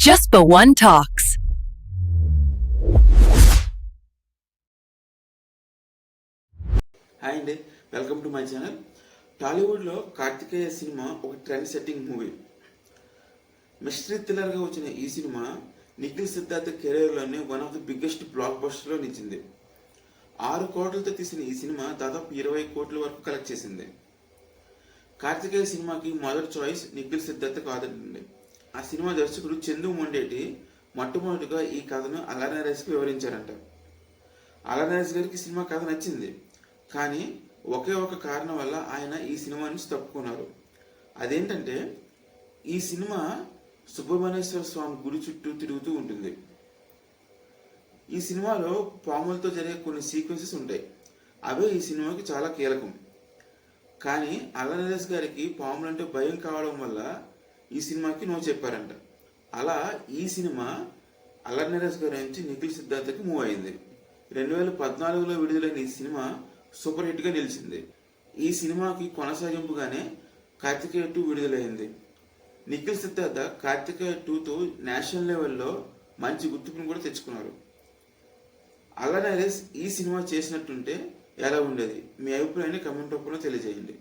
Just for one talks. Hi అండి welcome to my channel టాలీవుడ్లో Karthikeya cinema ఒక trend setting movie mystery థ్రిల్లర్గా వచ్చిన ఈ సినిమా నిఖిల్ సిద్ధార్థ్ కెరీర్లోనే వన్ ఆఫ్ ది బిగ్గెస్ట్ బ్లాక్ బస్టర్లో నిలిచింది. ఆరు కోట్లతో తీసిన ఈ సినిమా దాదాపు ఇరవై కోట్ల వరకు కలెక్ట్ చేసింది. కార్తికేయ సినిమాకి మొదటి చాయిస్ నిఖిల్ సిద్ధార్థ్ కాదండి ఆ సినిమా దర్శకుడు చందు మొండేటి మొట్టమొదటిగా ఈ కథను అలర్నరేస్కి వివరించారంట. అలర్నరేస్ గారికి సినిమా కథ నచ్చింది. కానీ ఒకే ఒక కారణం వల్ల ఆయన ఈ సినిమా నుంచి తప్పుకున్నారు. అదేంటంటే ఈ సినిమా సుబ్రహ్మణ్యేశ్వర స్వామి గుడి చుట్టూ తిరుగుతూ ఉంటుంది. ఈ సినిమాలో పాములతో జరిగే కొన్ని సీక్వెన్సెస్ ఉంటాయి. అవే ఈ సినిమాకి చాలా కీలకం. కానీ అల్లనరేష్ గారికి పాములంటే భయం కావడం వల్ల ఈ సినిమాకి నో చెప్పారంట. అలా ఈ సినిమా అల్లనరేస్ గారి నుంచి నిఖిల్ సిద్ధార్థకి మూవ్ అయింది. రెండు వేల పద్నాలుగులో విడుదలైన ఈ సినిమా సూపర్ హిట్గా నిలిచింది. ఈ సినిమాకి కొనసాగింపుగానే కార్తికేయ టూ విడుదలైంది. నిఖిల్ సిద్ధార్థ కార్తికేయ టూతో నేషనల్ లెవెల్లో మంచి గుర్తింపును కూడా తెచ్చుకున్నారు. అలానే ఈ సినిమా చేసినట్టుంటే ఎలా ఉండేది? మీ అభిప్రాయాన్ని కమెంట్ రూపంలో తెలియజేయండి.